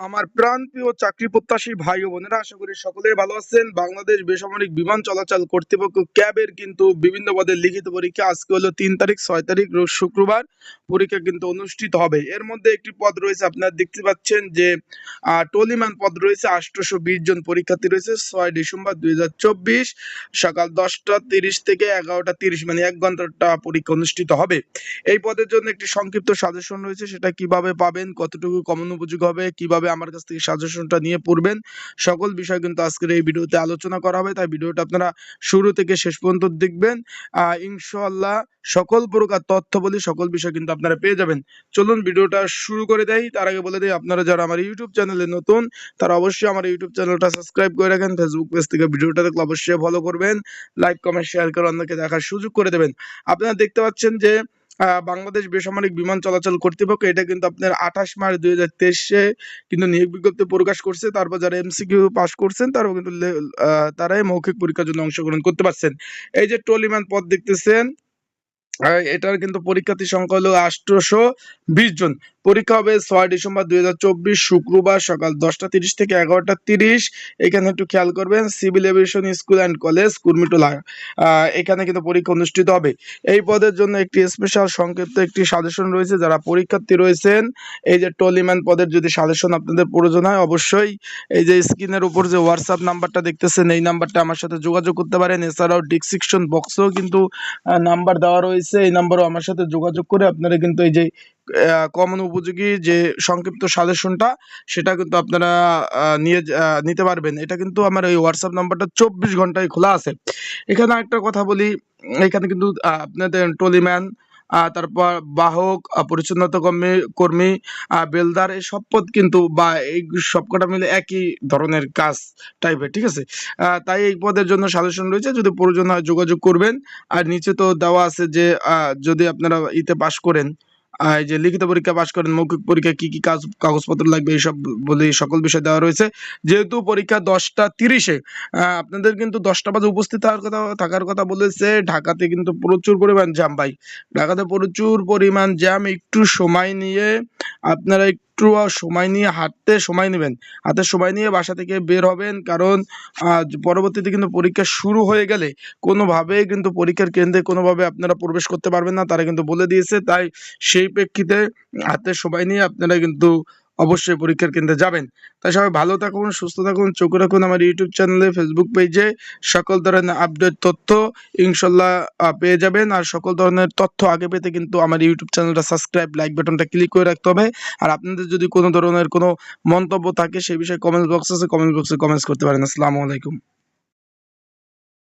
আমার প্রাণপ্রিয় চাকরি প্রত্যাশী ভাই ও বোনেরা, আশা করি সকলেই ভালো আছেন। বাংলাদেশ বেসামরিক বিমান চলাচল কর্তৃপক্ষ ক্যাবের কিন্তু বিভিন্ন পদের লিখিত পরীক্ষা আজকে হলো তিন তারিখ, ছয় তারিখ শুক্রবার পরীক্ষা কিন্তু অনুষ্ঠিত হবে। এর মধ্যে একটি পদ রয়েছে, আপনারা দেখতে পাচ্ছেন যে টলিম্যান পদ রয়েছে, আটশোশো বিশ জন পরীক্ষার্থী রয়েছে, ছয় ডিসেম্বর দুই হাজার চব্বিশ সকাল দশটা তিরিশ থেকে এগারোটা তিরিশ মানে এক ঘন্টাটা পরীক্ষা অনুষ্ঠিত হবে। এই পদের জন্য একটি সংক্ষিপ্ত সাজেশন রয়েছে, সেটা কীভাবে পাবেন, কতটুকু কমন উপযোগ হবে, কীভাবে আমার কাছ থেকে সাজেশনটা নিয়ে পড়বেন। সকল বিষয় কিন্তু আজকের এই ভিডিওতে আলোচনা করা হবে। তাই ভিডিওটা আপনারা শুরু থেকে শেষ পর্যন্ত দেখবেন। ইনশাআল্লাহ সকল প্রকার তথ্য বলি সকল বিষয় কিন্তু আপনারা পেয়ে যাবেন। চলুন ভিডিওটা শুরু করে দেই। তার আগে বলে দিই, আপনারা যারা আমার ইউটিউব চ্যানেলে নতুন, তারা অবশ্যই আমার ইউটিউব চ্যানেলটা সাবস্ক্রাইব করে রাখেন। ফেসবুক পেজ থেকে ভিডিওটা দেখলে অবশ্যই ফলো করবেন। লাইক কমেন্ট শেয়ার করে অন্যকে দেখার সুযোগ করে দেবেন। আপনারা দেখতে পাচ্ছেন যে বাংলাদেশ বেসামরিক বিমান চলাচল কর্তৃপক্ষ এটা কিন্তু আপনার আঠাশ মার্চ দুই হাজার তেইশে কিন্তু নিয়োগ বিজ্ঞপ্তি প্রকাশ করছে। তারপর যারা এমসিকিউ পাস করছেন, তারাও কিন্তু তারাই মৌখিক পরীক্ষার জন্য অংশগ্রহণ করতে পারছেন। এই যে টলিম্যান পদ দেখতেছেন এটার কিন্তু পরীক্ষার্থী সংখ্যা হলো আটশোশো বিশ জন। পরীক্ষা হবে ছয় ডিসেম্বর দুই হাজার চব্বিশ শুক্রবার সকাল দশটা তিরিশ থেকে এগারোটা তিরিশ। এখানে একটু খেয়াল করবেন, Civil Aviation School and College Kurmitola এখানে কিন্তু পরীক্ষা অনুষ্ঠিত হবে। এই পদের জন্য একটি স্পেশাল সংক্ষিপ্ত একটি সাজেশন রয়েছে, যারা পরীক্ষার্থী রয়েছেন, এই যে টলিম্যান পদের যদি সাজেশন আপনাদের প্রয়োজন হয়, অবশ্যই এই যে স্ক্রিনের উপর যে হোয়াটসঅ্যাপ নাম্বারটা দেখতেছেন, এই নাম্বারটা আমার সাথে যোগাযোগ করতে পারেন। এছাড়াও ডিসক্রিপশন বক্সেও কিন্তু নাম্বার দেওয়া রয়েছে। এই নাম্বারও আমার সাথে যোগাযোগ করে আপনারা কিন্তু এই যে কমন উপযোগী যে সংক্ষিপ্ত সাজেশনটা সেটা কিন্তু আপনারা নিয়ে নিতে পারবেন। এটা কিন্তু আমার এই হোয়াটসঅ্যাপ নাম্বারটা চব্বিশ ঘন্টায় খোলা আছে। এখানে একটা কথা বলি, এখানে কিন্তু আপনাদের টলিম্যান তারপর বাহক পরিচ্ছন্নতা কর্মী কর্মী বেলদার, এই সব পদ কিন্তু বা এই সবকটা মিলে একই ধরনের কাজ টাইপের ঠিক আছে? তাই এই পদের জন্য সাজেশন রয়েছে, যদি প্রয়োজন হয় যোগাযোগ করবেন। আর নিচে তো দেওয়া আছে যে যদি আপনারা ইতে পাশ করেন যে লিখিত পরীক্ষা পাশ করেন, মৌখিক পরীক্ষা কি কি কাজ, কাগজপত্র লাগবে এইসব বলে সকল বিষয় দেওয়া রয়েছে। যেহেতু পরীক্ষা দশটা তিরিশে আপনাদের কিন্তু দশটা বাজে উপস্থিত থাকার কথা থাকার কথা বলেছে। ঢাকাতে কিন্তু প্রচুর পরিমাণ জ্যাম ভাই। ঢাকাতে প্রচুর পরিমাণ জ্যাম। একটু সময় নিয়ে আপনারা একটু সময় নিয়ে হাঁটতে সময় নেবেন। হাতে সময় নিয়ে বাসা থেকে বের হবেন কারণ পরবর্তীতে কিন্তু পরীক্ষা শুরু হয়ে গেলে কোনোভাবেই কিন্তু পরীক্ষার কেন্দ্রে কোনোভাবে আপনারা প্রবেশ করতে পারবেন না, তারা কিন্তু বলে দিয়েছে। তাই সেই প্রেক্ষিতে হাতে সময় নিয়ে আপনারা কিন্তু অবশ্যই পরীক্ষার কেন্দ্রে যাবেন। তাই সবাই ভালো থাকুন, সুস্থ থাকুন, চোখ রাখুন আমার ইউটিউব চ্যানেলে ফেসবুক পেজে সকল ধরনের আপডেট তথ্য ইনশাল্লাহ পেয়ে যাবেন। আর সকল ধরনের তথ্য আগে পেতে কিন্তু আমার ইউটিউব চ্যানেলটা সাবস্ক্রাইব লাইক বাটনটা ক্লিক করে রাখতে হবে। আর আপনাদের যদি কোনো ধরনের কোনো মন্তব্য থাকে সেই বিষয়ে কমেন্ট বক্স আছে কমেন্ট বক্সে কমেন্টস করতে পারেন। আসসালামু আলাইকুম।